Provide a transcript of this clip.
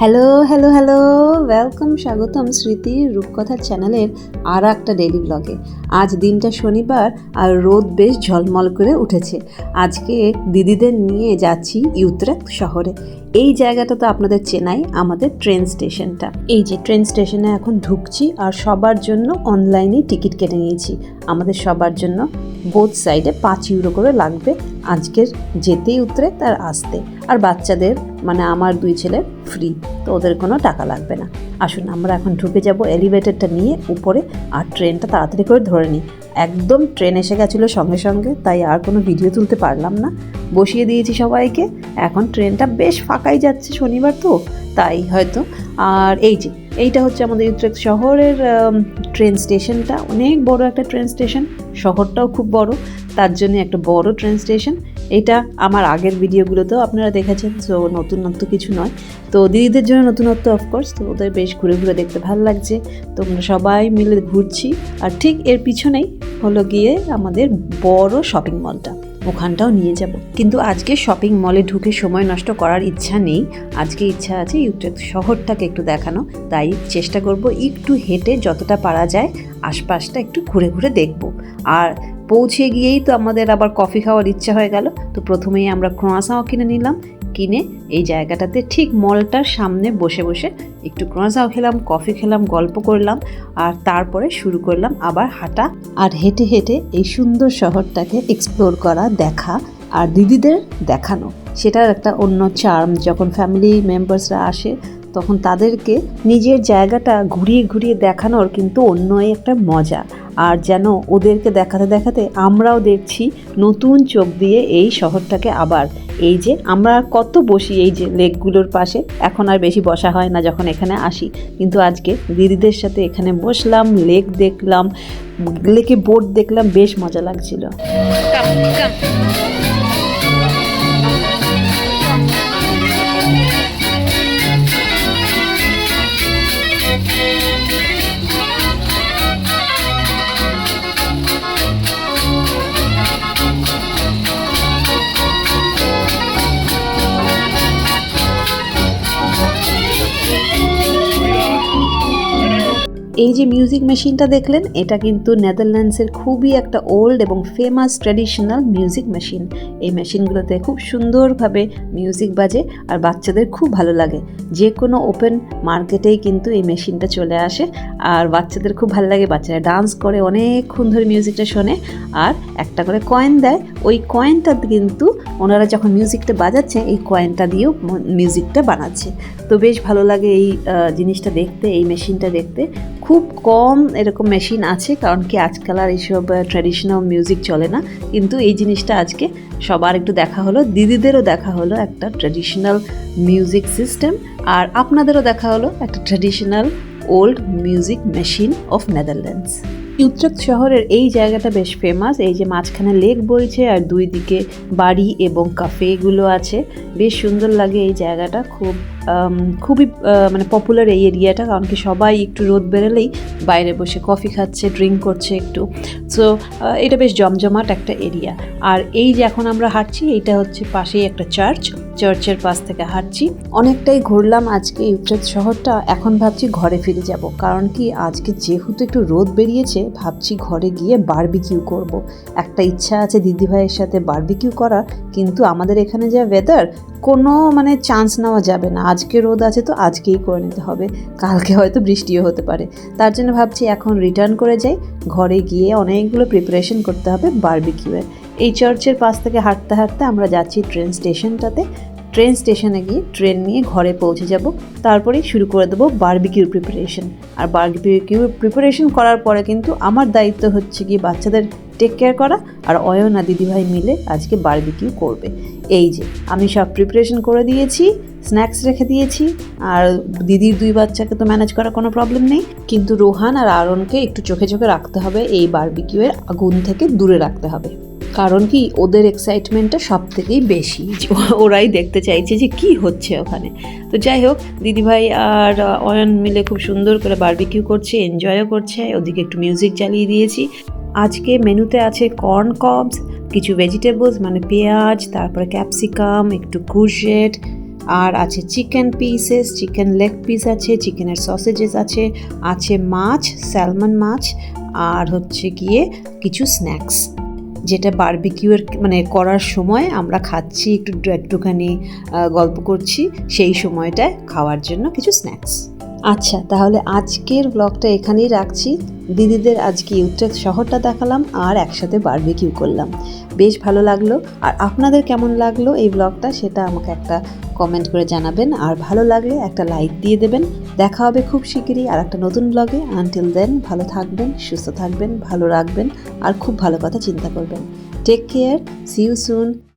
Hello hello hello. Welcome স্বাগতম স্মৃতি রূপকথার চ্যানেলের আর একটা ডেলি ব্লগে আজ দিনটা শনিবার আর রোদ বেশ ঝলমল করে উঠেছে। আজকে দিদিদের নিয়ে যাচ্ছি ইউত্রেক শহরে। এই জায়গাটা তো আপনাদের চেনাই, আমাদের ট্রেন স্টেশনটা এই যে ট্রেন স্টেশনে এখন ঢুকছি আর সবার জন্য অনলাইনে টিকিট কেটে নিয়েছি। আমাদের সবার জন্য বোথ সাইডে পাঁচ ইউরো করে লাগবে আজকের যেতেই উতরে তার আসতে। আর বাচ্চাদের মানে আমার দুই ছেলে ফ্রি তো ওদের কোনো টাকা লাগবে না। আসুন, আমরা এখন ঢুকে যাব এলিভেটরটা নিয়ে উপরে আর ট্রেনটা তাড়াতাড়ি করে ধরে নিই। একদম ট্রেন এসে গেছিল সঙ্গে সঙ্গে, তাই আর কোনো ভিডিও তুলতে পারলাম না। বসিয়ে দিয়েছি সবাইকে। এখন ট্রেনটা বেশ ফাঁকাই যাচ্ছে শনিবার তো, তাই হয়তো। আর এই যে, এইটা হচ্ছে আমাদের ইউট্রেক শহরের ট্রেন স্টেশনটা অনেক বড় একটা ট্রেন স্টেশন শহরটাও খুব বড়। তার জন্য একটা বড় ট্রেন স্টেশন এটা আমার আগের ভিডিওগুলোতেও আপনারা দেখেছেন সো নতুনত্ব কিছু নয়। তো দিদিদের জন্য নতুনত্ব অফকোর্স তো ওদের বেশ ঘুরে ঘুরে দেখতে ভালো লাগছে। তোমরা সবাই মিলে ঘুরছি, আর ঠিক এর পিছনেই হলো গিয়ে আমাদের বড় শপিং মলটা ওখানটাও নিয়ে যাব। কিন্তু আজকে শপিং মলে ঢুকে সময় নষ্ট করার ইচ্ছা নেই। আজকে ইচ্ছা আছে ইউট্রেক শহরটাকে একটু দেখানো। তাই চেষ্টা করব একটু হেঁটে যতটা পারা যায়, আশপাশটা একটু ঘুরে ঘুরে দেখব। আর পৌঁছে গিয়েই তো আমাদের আবার কফি খাওয়ার ইচ্ছা হয়ে গেল। তো প্রথমেই আমরা ক্রোয়াসাও কিনে নিলাম। কিনে এই জায়গাটাতে ঠিক মলটার সামনে বসে বসে একটু ক্রোয়াসাও খেলাম কফি খেলাম, গল্প করলাম আর তারপরে শুরু করলাম আবার হাঁটা। আর হেঁটে হেঁটে এই সুন্দর শহরটাকে এক্সপ্লোর করা, দেখা আর দিদিদের দেখানো। সেটার একটা অন্য চার্ম যখন ফ্যামিলি মেম্বার্সরা আসে, তখন তাদেরকে নিজের জায়গাটা ঘুরিয়ে ঘুরিয়ে দেখানোর কিন্তু অন্যই একটা মজা। আর যেন ওদেরকে দেখাতে দেখাতে আমরাও দেখছি নতুন চোখ দিয়ে এই শহরটাকে আবার। এই যে আমরা কত বসি এই যে লেকগুলোর পাশে, এখন আর বেশি বসা হয় না যখন এখানে আসি। কিন্তু আজকে দিদিদের সাথে এখানে বসলাম, লেক দেখলাম, লেকে বোট দেখলাম, বেশ মজা লাগছিল। এই যে মিউজিক মেশিনটা দেখলেন, এটা কিন্তু নেদারল্যান্ডসের খুবই একটা ওল্ড এবং ফেমাস ট্র্যাডিশনাল মিউজিক মেশিন এই মেশিনগুলোতে খুব সুন্দরভাবে মিউজিক বাজে আর বাচ্চাদের খুব ভালো লাগে। যে কোনো ওপেন মার্কেটেই কিন্তু এই মেশিনটা চলে আসে আর বাচ্চাদের খুব ভালো লাগে। বাচ্চারা ডান্স করে, অনেকক্ষণ ধরে মিউজিকটা শোনে আর একটা করে কয়েন দেয়। ওই কয়েনটা কিন্তু ওনারা যখন মিউজিকটা বাজাচ্ছে, এই কয়েনটা দিয়েও মিউজিকটা বানাচ্ছে। তো বেশ ভালো লাগে এই জিনিসটা দেখতে, এই মেশিনটা দেখতে। খুব কম এরকম মেশিন আছে, কারণ কি আজকাল আর এইসব ট্র্যাডিশনাল মিউজিক চলে না। কিন্তু এই জিনিসটা আজকে সবার একটু দেখা হলো, দিদিদেরও দেখা হলো একটা ট্র্যাডিশনাল মিউজিক সিস্টেম আর আপনাদেরও দেখা হলো একটা traditional old music machine of Netherlands Utrecht শহরের এই জায়গাটা বেশ ফেমাস এই যে মাঝখানে লেক বইছে, আর দুই দিকে বাড়ি এবং কাফেগুলো আছে। বেশ সুন্দর লাগে এই জায়গাটা, খুব খুবই মানে পপুলার এই এরিয়াটা, কারণ কি সবাই একটু রোদ বেরোলেই বাইরে বসে কফি খাচ্ছে ড্রিঙ্ক করছে একটু। সো এটা বেশ জমজমাট একটা এরিয়া। আর এই যে এখন আমরা হাঁটছি, এইটা হচ্ছে পাশেই একটা চার্চ চার্চের পাশ থেকে হাঁটছি। অনেকটাই ঘুরলাম আজকে ইউট্রেক শহরটা, এখন ভাবছি ঘরে ফিরে যাব। কারণ কি আজকে যেহেতু একটু রোদ বেরিয়েছে, ভাবছি ঘরে গিয়ে বারবিকিউ করব। একটা ইচ্ছা আছে দিদিভাইয়ের সাথে বারবিকিউ করার, কিন্তু আমাদের এখানে যা ওয়েদার কোনো মানে চান্স নেওয়া যাবে না। আজকে রোদ আছে তো আজকেই করে নিতে হবে। কালকে হয়তো বৃষ্টিও হতে পারে। তার জন্য ভাবছি এখন রিটার্ন করে যাই। ঘরে গিয়ে অনেকগুলো প্রিপারেশন করতে হবে বারবিকিউয়ের এই চার্চের পাশ থেকে হাঁটতে হাঁটতে আমরা যাচ্ছি ট্রেন স্টেশনটাতে ট্রেন স্টেশনে গিয়ে ট্রেন নিয়ে ঘরে পৌঁছে যাব। তারপরেই শুরু করে দেবো বারবিকিউর প্রিপারেশন আর বারবিকিউর প্রিপারেশন করার পরে কিন্তু আমার দায়িত্ব হচ্ছে কি বাচ্চাদের টেক কেয়ার করা। আর অয়ন আর দিদিভাই মিলে আজকে বারবিকিউ করবে। এই যে, আমি সব প্রিপারেশন করে দিয়েছি স্ন্যাক্স রেখে দিয়েছি, আর দিদির দুই বাচ্চাকে তো ম্যানেজ করার কোনো প্রবলেম নেই। কিন্তু রোহান আর আরনকে একটু চোখে চোখে রাখতে হবে, এই বারবিকিউয়ের আগুন থেকে দূরে রাখতে হবে। কারণ কি, ওদের এক্সাইটমেন্টটা সব থেকেই বেশি ওরাই দেখতে চাইছে যে কি হচ্ছে ওখানে। তো যাই হোক, দিদিভাই আর অয়ন মিলে খুব সুন্দর করে বারবিকিউ করছে এনজয়ও করছে। ওদিকে একটু মিউজিক চালিয়ে দিয়েছি। আজকে মেনুতে আছে কর্ন কবস কিছু ভেজিটেবলস মানে পেঁয়াজ, তারপরে ক্যাপসিকাম একটু কুরশেট আর আছে chicken pieces chicken leg piece আছে চিকেনের সসেজেস আছে আছে মাছ স্যালমন মাছ, আর হচ্ছে গিয়ে কিছু স্ন্যাক্স যেটা বারবিকিউয়ের মানে করার সময় আমরা খাচ্ছি, একটু একটুখানি গল্প করছি, সেই সময়টায় খাওয়ার জন্য কিছু স্ন্যাক্স আচ্ছা তাহলে আজকের ব্লগটা এখানেই রাখছি। দিদিদের আজকে ইউট্রেক শহরটা দেখালাম আর একসাথে বারবিকিউ করলাম। বেশ ভালো লাগল। আর আপনাদের কেমন লাগল এই ব্লগটা সেটা আমাকে একটা কমেন্ট করে জানাবেন। আর ভালো লাগলে একটা লাইক দিয়ে দেবেন। দেখা হবে খুব শিগগিরই আর একটা নতুন ব্লগে আনটিল দেন ভালো থাকবেন, সুস্থ থাকবেন, ভালো রাখবেন আর খুব ভালো কথা চিন্তা করবেন। Take care see you soon